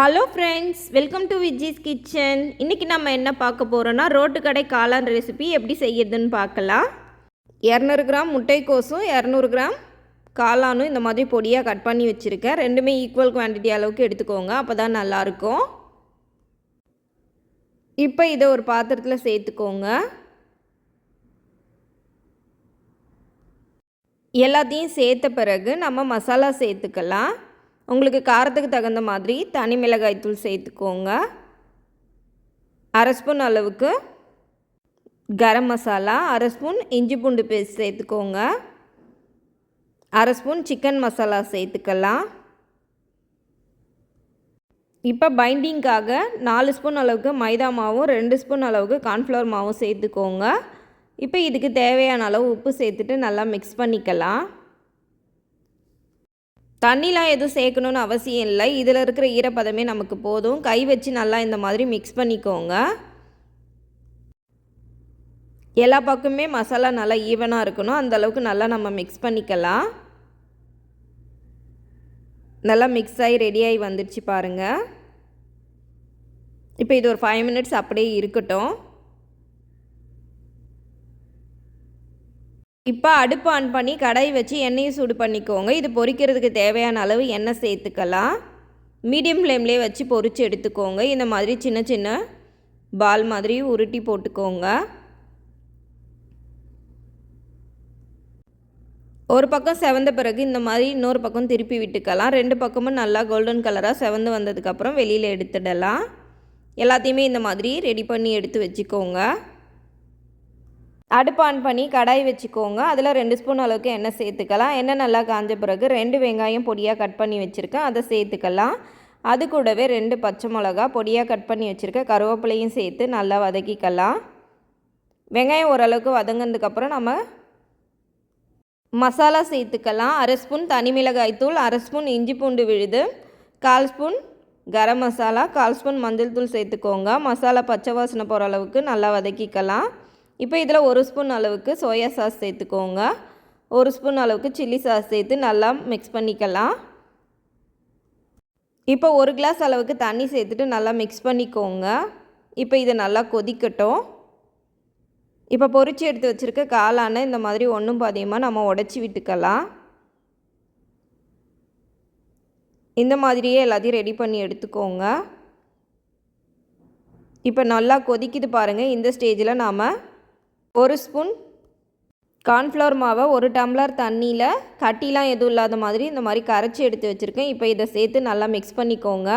Hello friends welcome to Viji's kitchen இன்றைக்கி நம்ம என்ன பார்க்க போகிறோன்னா ரோட்டு கடை காளான் ரெசிபி எப்படி செய்யறதுன்னு பார்க்கலாம். இரநூறு கிராம் முட்டைக்கோசும் இரநூறு கிராம் காளானும் இந்த மாதிரி பொடியாக கட் பண்ணி வச்சுருக்கேன். ரெண்டுமே ஈக்குவல் குவான்டிட்டி அளவுக்கு எடுத்துக்கோங்க. அப்போ தான் நல்லாயிருக்கும். இப்போ இதை ஒரு பாத்திரத்தில் சேர்த்துக்கோங்க. எல்லாத்தையும் சேர்த்த பிறகு நம்ம மசாலா சேர்த்துக்கலாம். உங்களுக்கு காரத்துக்கு தகுந்த மாதிரி தனி மிளகாய் தூள் சேர்த்துக்கோங்க. அரை ஸ்பூன் அளவுக்கு கரம் மசாலா அரை ஸ்பூன் இஞ்சி பூண்டு பேஸ்ட் சேர்த்துக்கோங்க. அரை ஸ்பூன் சிக்கன் மசாலா சேர்த்துக்கலாம். இப்போ பைண்டிங்காக நாலு ஸ்பூன் அளவுக்கு மைதா மாவும் ரெண்டு ஸ்பூன் அளவுக்கு கார்ன்ஃப்ளவர் மாவும் சேர்த்துக்கோங்க. இப்போ இதுக்கு தேவையான அளவு உப்பு சேர்த்துட்டு நல்லா மிக்ஸ் பண்ணிக்கலாம். தண்ணிலாம் எதுவும் சேர்க்கணுன்னு அவசியம் இல்லை. இதில் இருக்கிற ஈரப்பதமே நமக்கு போதும். கை வச்சு நல்லா இந்த மாதிரி மிக்ஸ் பண்ணிக்கோங்க. எல்லா பக்கமே மசாலா நல்லா ஈவனாக இருக்கணும். அந்த அளவுக்கு நல்லா நம்ம மிக்ஸ் பண்ணிக்கலாம். நல்லா மிக்ஸ் ஆகி ரெடியாகி வந்துடுச்சு பாருங்கள் இப்போ இது ஒரு ஃபைவ் மினிட்ஸ் அப்படியே இருக்கட்டும். இப்போ அடுப்பு ஆன் பண்ணி கடாய் வச்சு எண்ணெயை சூடு பண்ணிக்கோங்க. இது பொரிக்கிறதுக்கு தேவையான அளவு எண்ணெய் சேர்த்துக்கலாம். மீடியம் ஃப்ளேம்லேயே வச்சு பொரித்து எடுத்துக்கோங்க. இந்த மாதிரி சின்ன சின்ன பால் மாதிரி உருட்டி போட்டுக்கோங்க. ஒரு பக்கம் செவந்த பிறகு இந்த மாதிரி இன்னொரு பக்கம் திருப்பி விட்டுக்கலாம். ரெண்டு பக்கமும் நல்லா கோல்டன் கலராக செவந்து வந்ததுக்கப்புறம் வெளியில் எடுத்துடலாம். எல்லாத்தையுமே இந்த மாதிரி ரெடி பண்ணி எடுத்து வச்சுக்கோங்க. அடுப்பு ஆன் பண்ணி கடாய் வச்சுக்கோங்க. அதில் ரெண்டு ஸ்பூன் அளவுக்கு எண்ணெய் சேர்த்துக்கலாம். எண்ணெய் நல்லா காஞ்ச பிறகு ரெண்டு வெங்காயம் பொடியாக கட் பண்ணி வச்சுருக்கேன். அதை சேர்த்துக்கலாம். அது கூடவே ரெண்டு பச்சை மிளகா பொடியாக கட் பண்ணி வச்சுருக்கேன். கருவேப்பிலையும் சேர்த்து நல்லா வதக்கிக்கலாம். வெங்காயம் ஓரளவுக்கு வதங்கினதுக்கப்புறம் நம்ம மசாலா சேர்த்துக்கலாம். அரை ஸ்பூன் தனி மிளகாய் தூள் அரை ஸ்பூன் இஞ்சி பூண்டு விழுது கால் ஸ்பூன் கரம் மசாலா கால் ஸ்பூன் மஞ்சள் தூள் சேர்த்துக்கோங்க. மசாலா பச்சை வாசனை போகிற அளவுக்கு நல்லா வதக்கிக்கலாம். இப்போ இதில் ஒரு ஸ்பூன் அளவுக்கு சோயா சாஸ் சேர்த்துக்கோங்க. ஒரு ஸ்பூன் அளவுக்கு சில்லி சாஸ் சேர்த்து நல்லா மிக்ஸ் பண்ணிக்கலாம். இப்போ ஒரு கிளாஸ் அளவுக்கு தண்ணி சேர்த்துட்டு நல்லா மிக்ஸ் பண்ணிக்கோங்க. இப்போ இதை நல்லா கொதிக்கட்டும். இப்போ பொறிச்சு எடுத்து வச்சுருக்க காளான இந்த மாதிரி ஒன்றும் பாதியமாக நம்ம உடச்சி விட்டுக்கலாம். இந்த மாதிரியே எல்லாத்தையும் ரெடி பண்ணி எடுத்துக்கோங்க. இப்போ நல்லா கொதிக்குது பாருங்கள் இந்த ஸ்டேஜில் நாம் ஒரு ஸ்பூன் கார்ன்ஃப்ளவர் மாவை ஒரு டம்ளர் தண்ணியில் கட்டிலாம் எதுவும் இல்லாத மாதிரி இந்த மாதிரி கரைச்சி எடுத்து வச்சுருக்கேன். இப்போ இதை சேர்த்து நல்லா மிக்ஸ் பண்ணிக்கோங்க.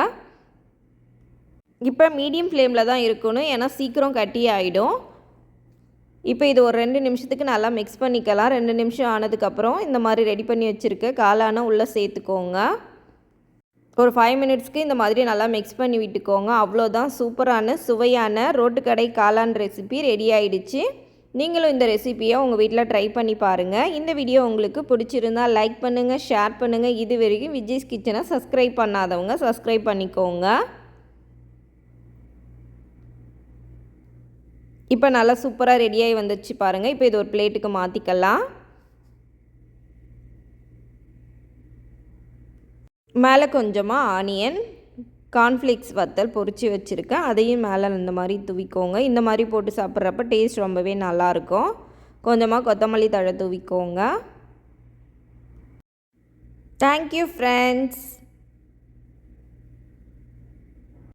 இப்போ மீடியம் ஃப்ளேமில் தான் இருக்கணும். ஏன்னா சீக்கிரம் கட்டி ஆகிடும் இப்போ இது ஒரு ரெண்டு நிமிஷத்துக்கு நல்லா மிக்ஸ் பண்ணிக்கலாம். ரெண்டு நிமிஷம் ஆனதுக்கப்புறம் இந்த மாதிரி ரெடி பண்ணி வச்சுருக்க காளான உள்ளே சேர்த்துக்கோங்க. ஒரு ஃபைவ் மினிட்ஸ்க்கு இந்த மாதிரி நல்லா மிக்ஸ் பண்ணி விட்டுக்கோங்க. அவ்வளோதான். சூப்பரான சுவையான ரோட்டுக்கடை காளான் ரெசிபி ரெடி ஆகிடுச்சு நீங்களும் இந்த ரெசிப்பியை உங்கள் வீட்டில் ட்ரை பண்ணி பாருங்கள் இந்த வீடியோ உங்களுக்கு பிடிச்சிருந்தால் லைக் பண்ணுங்கள் ஷேர் பண்ணுங்கள் இது வரைக்கும் விஜய்ஸ் கிச்சனை சப்ஸ்கிரைப் பண்ணாதவங்க சப்ஸ்கிரைப் பண்ணிக்கோங்க. இப்போ நல்லா சூப்பராக ரெடியாகி வந்துச்சு பாருங்கள் இப்போ இது ஒரு பிளேட்டுக்கு மாற்றிக்கலாம் மேலே கொஞ்சமாக ஆனியன் கார்ன்ஃப்ளேக்ஸ் வத்தல் பொறிச்சு வச்சுருக்கேன். அதையும் மேலே இந்த மாதிரி தூவிக்கோங்க. இந்த மாதிரி போட்டு சாப்பிட்றப்ப டேஸ்ட் ரொம்பவே நல்லாயிருக்கும். கொஞ்சமாக கொத்தமல்லி தழை தூவிக்கோங்க. Thank you friends